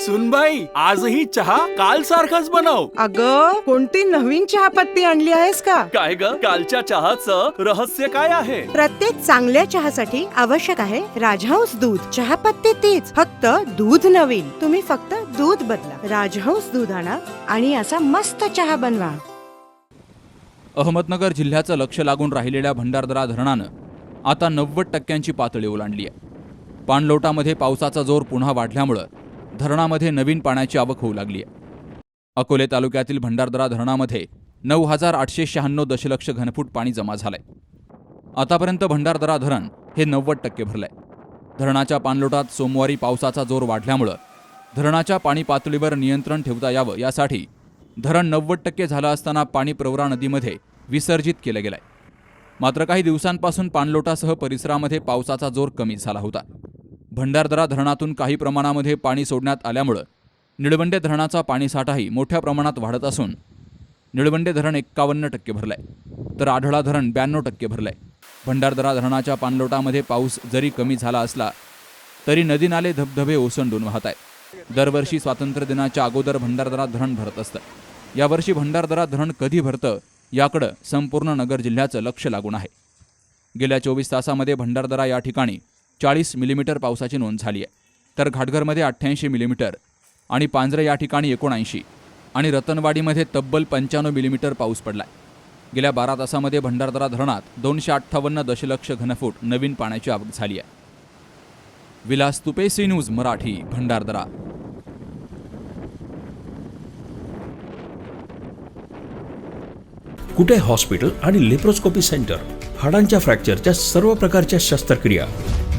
सुनबाई आजही चहा काल सारखाच बनव. अग कोणती नवीन चहापत्ती आणली आहेस का? काय ग? कालच्या चहाचं रहस्य काय आहे? प्रत्येक चांगल्या चहासाठी आवश्यक आहे राजहंस दूध. चहापत्ती तीच फक्त दूध नवीन. तुम्ही फक्त दूध बदला. राजहंस दूध आणा आणि असा मस्त चहा बनवा. अहमदनगर जिल्ह्याचं लक्ष लागून राहिलेल्या भंडारदरा धरणानं आता नव्वद टक्क्यांची पातळी ओलांडली आहे. पाणलोटामध्ये पावसाचा जोर पुन्हा वाढल्यामुळं धरणामध्ये नवीन पाण्याची आवक होऊ लागली आहे. अकोले तालुक्यातील भंडारदरा धरणामध्ये नऊ हजार आठशे शहाण्णव दशलक्ष घनफूट पाणी जमा झालंय. आतापर्यंत भंडारदरा धरण हे नव्वद टक्के भरलंय. धरणाच्या पाणलोटात सोमवारी पावसाचा जोर वाढल्यामुळं धरणाच्या पाणी पातळीवर नियंत्रण ठेवता यावं यासाठी धरण नव्वद टक्के झालं असताना पाणी प्रवरा नदीमध्ये विसर्जित केलं गेलंय. मात्र काही दिवसांपासून पाणलोटासह परिसरामध्ये पावसाचा जोर कमी झाला होता. भंडारदरा धरणातून काही प्रमाणामध्ये पाणी सोडण्यात आल्यामुळं निळवंडे धरणाचा पाणीसाठाही मोठ्या प्रमाणात वाढत असून निळवंडे धरण एक्कावन्न टक्के भरलंय तर आढळा धरण ब्याण्णव टक्के भरलंय. भंडारदरा धरणाच्या पाणलोटामध्ये पाऊस जरी कमी झाला असला तरी नदी नाले धबधबे ओसंडून वाहत आहेत दरवर्षी स्वातंत्र्य दिनाच्या अगोदर भंडारदरा धरण भरत असतं. यावर्षी भंडारदरा धरण कधी भरतं याकडं संपूर्ण नगर जिल्ह्याचं लक्ष लागून आहे. गेल्या चोवीस तासामध्ये भंडारदरा या ठिकाणी चाळीस मिलीमीटर पावसाची नोंद झाली आहे. तर घाटघरमध्ये अठ्ठ्याऐंशी मिलीमीटर आणि पांजरे या ठिकाणी एकोणऐंशी आणि रतनवाडीमध्ये तब्बल पंच्याण्णव मिलीमीटर पाऊस पडलाय. गेल्या बारा तासामध्ये भंडारदरा धरणात दोनशे अठ्ठावन्न दशलक्ष घनफूट नवीन पाण्याची आवक झाली आहे. Vilas Tupe C news Marathi Bhandardara. Kute hospital आणि लेप्रोस्कोपी सेंटर हाडांच्या फ्रॅक्चरच्या सर्व प्रकारच्या शस्त्रक्रिया?